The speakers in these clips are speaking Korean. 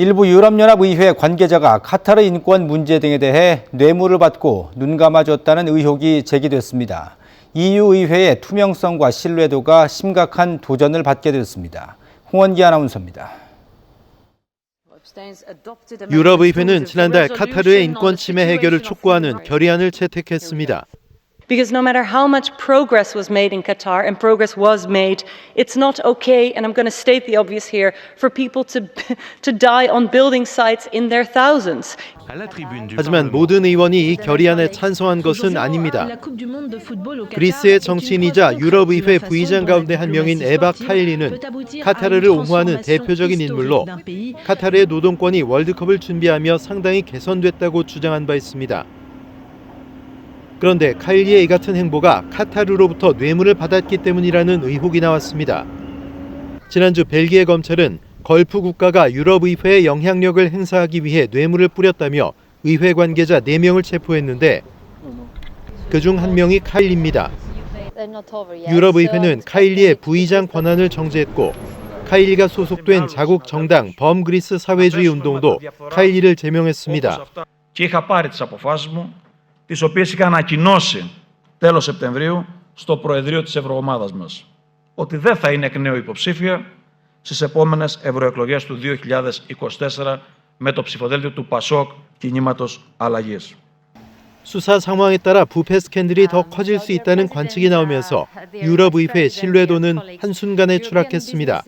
일부 유럽연합의회 관계자가 카타르 인권 문제 등에 대해 뇌물을 받고 눈 감아줬다는 의혹이 제기됐습니다. EU 의회의 투명성과 신뢰도가 심각한 도전을 받게 됐습니다. 홍원기 아나운서입니다. 유럽의회는 지난달 카타르의 인권 침해 해결을 촉구하는 결의안을 채택했습니다. Because no matter how much progress was made in Qatar, and progress was made, it's not okay, and I'm going to state the obvious here, for people to, to die on building sites in their thousands. 하지만 모든 의원이 이 결의안에 찬성한 것은 아닙니다. 그리스의 정치인이자 유럽의회 부의장 가운데 한 명인 에바 카일리는 카타르를 옹호하는 대표적인 인물로 카타르의 노동권이 월드컵을 준비하며 상당히 개선됐다고 주장한 바 있습니다. 그런데 카일리의 이 같은 행보가 카타르로부터 뇌물을 받았기 때문이라는 의혹이 나왔습니다. 지난주 벨기에 검찰은 걸프 국가가 유럽 의회에 영향력을 행사하기 위해 뇌물을 뿌렸다며 의회 관계자 4명을 체포했는데 그중 한 명이 카일리입니다. 유럽 의회는 카일리의 부의장 권한을 정지했고 카일리가 소속된 자국 정당 범그리스 사회주의 운동도 카일리를 제명했습니다. και είχα πάρει τις αποφάσεις μου, τις οποίες είχα ανακοινώσει τέλος Σεπτεμβρίου στο Προεδρείο της Ευρωομάδας μας, ότι δεν θα είναι εκ νέου υποψήφια στις επόμενες ευρωεκλογές του 2024 με το ψηφοδέλτιο του ΠΑΣΟΚ κινήματος αλλαγής. 수사 상황에 따라 부패 스캔들이 더 커질 수 있다는 관측이 나오면서 유럽의회 신뢰도는 한순간에 추락했습니다.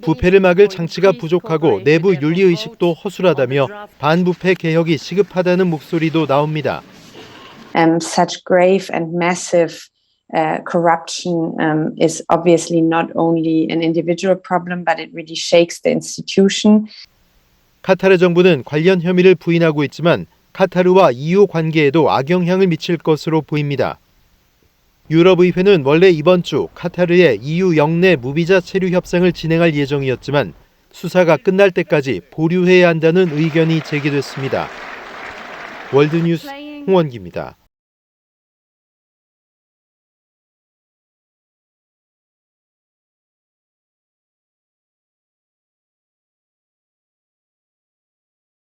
부패를 막을 장치가 부족하고 내부 윤리 의식도 허술하다며 반부패 개혁이 시급하다는 목소리도 나옵니다. um, such grave and massive uh, corruption um, is obviously not only an individual problem, but it really shakes the institution. 카타르 정부는 관련 혐의를 부인하고 있지만 카타르와 EU 관계에도 악영향을 미칠 것으로 보입니다. 유럽의회는 원래 이번 주 카타르의 EU 영내 무비자 체류 협상을 진행할 예정이었지만 수사가 끝날 때까지 보류해야 한다는 의견이 제기됐습니다. 월드뉴스 홍원기입니다.